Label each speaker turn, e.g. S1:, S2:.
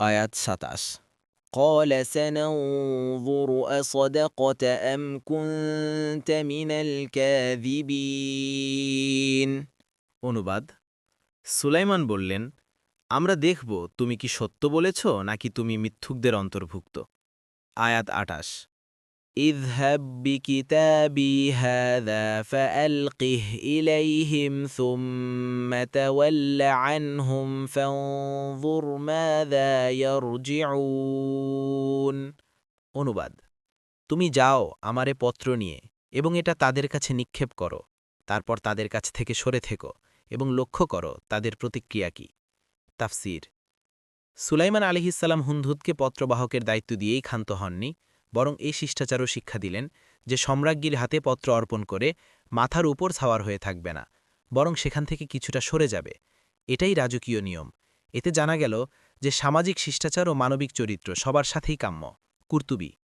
S1: আয়াত সাতাশ قال سننظر أصدقت أم كنت من الكاذبين
S2: অনুবাদ সুলাইমান বললেন আমরা দেখব তুমি কি সত্য বলেছ নাকি তুমি মিথ্যুকদের অন্তর্ভুক্ত আয়াত আটাশ
S1: اذهب بكتابي هذا فألقه إليهم ثم تول عنهم فانظر ماذا يرجعون
S2: অনুবাদ তুমি যাও আমারে পত্র নিয়ে এবং এটা তাদের কাছে নিক্ষেপ করো তারপর তাদের কাছ থেকে সরে থেকো এবং লক্ষ্য করো তাদের প্রতিক্রিয়া কি তাফসির সুলাইমান আলিহিসাল্লাম হুনধুদকে পত্রবাহকের দায়িত্ব দিয়েই ক্ষান্ত হননি বরং এই শিষ্টাচারও শিক্ষা দিলেন যে সম্রাজ্ঞীর হাতে পত্র অর্পণ করে মাথার উপর ছাওয়ার হয়ে থাকবে না, বরং সেখান থেকে কিছুটা সরে যাবে। এটাই রাজকীয় নিয়ম। এতে জানা গেল যে সামাজিক শিষ্টাচার ও মানবিক চরিত্র সবার সাথেই কাম্য। কুর্তুবি